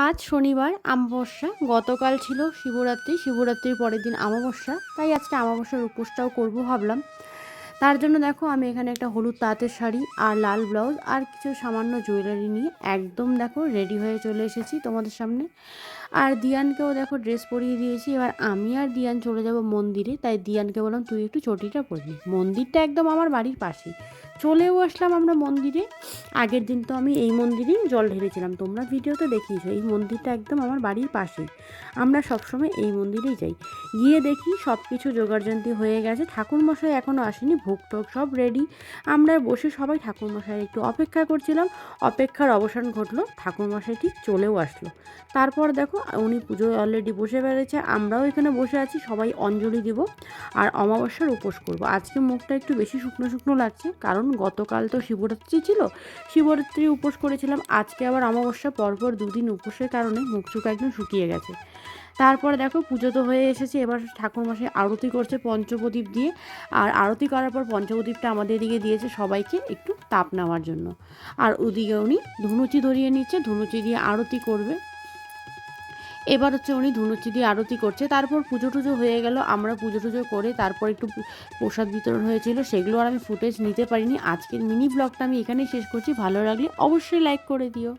আজ শনিবার আমাবস্যা গতকাল ছিল শিবরাত্রি, শিবরাত্রির পরের দিন আমাবস্যা তাই আজকে আমাবস্যার উপোসটাও করব ভাবলাম। তার জন্য দেখো আমি এখানে একটা হলুদ তাঁতের শাড়ি আর লাল ব্লাউজ আর কিছু সামান্য জুয়েলারি নিয়ে একদম দেখো রেডি হয়ে চলে এসেছি তোমাদের সামনে। আর দিয়ানকেও দেখো ড্রেস পরিয়ে দিয়েছি। এবার আমি আর দিয়ান চলে যাব মন্দিরে। তাই দিয়ানকে বললাম, তুই একটু চটিটা পরবি মন্দিরটা একদম আমার বাড়ির পাশেই। চলেও আসলাম আমরা মন্দিরে। আগের দিন তো আমি এই মন্দিরেই জল ঢেলেছিলাম। তোমরা ভিডিওতে দেখিয়েছো, এই মন্দিরটা একদম আমার বাড়ির পাশেই। আমরা সবসময় এই মন্দিরেই যাই। গিয়ে দেখি সব কিছু জোগাড়যন্ত্রী হয়ে গেছে। ঠাকুরমশাই এখনও আসেনি ভোগ টোগ সব রেডি আমরা বসে সবাই ঠাকুরমশাই একটু অপেক্ষা করছিলাম। অপেক্ষার অবসান ঘটলো, ঠাকুরমশাই ঠিক চলেও আসলো। তারপর দেখো, উনি পুজোয় অলরেডি বসে বেড়েছে আমরাও এখানে বসে আছি, সবাই অঞ্জলি দিব আর অমাবস্যার উপোস করব। আজকে মুখটা একটু বেশি শুকনো শুকনো লাগছে, কারণ গতকাল তো শিবরাত্রি ছিল। শিবরাত্রি উপোস করেছিলাম, আজকে আবার অমাবস্যা পরপর দুদিন উপোসের কারণে মুখ চুখ একদম শুকিয়ে গেছে। তারপরে দেখো পুজো তো হয়ে এসেছে, এবার ঠাকুরমশাই আরতি করছে পঞ্চপ্রদীপ দিয়ে। আর আরতি করার পর পঞ্চপ্রদীপটা আমাদের দিকে দিয়েছে সবাইকে একটু তাপ নেওয়ার জন্য। আর ওদিকে উনি ধুনুচি ধরিয়ে নিচ্ছে, ধুনুচি দিয়ে আরতি করবে। এবার হচ্ছে উনি ধুনুচি দিয়ে আরতি করছে। তারপর পুজো টুজো হয়ে গেল, আমরা পুজো টুজো করে তারপর একটু প্রসাদ বিতরণ হয়েছিল, সেগুলো আর আমি ফুটেজ নিতে পারিনি। আজকের মিনি ব্লগটা আমি এখানেই শেষ করছি। ভালো লাগলে অবশ্যই লাইক করে দিও।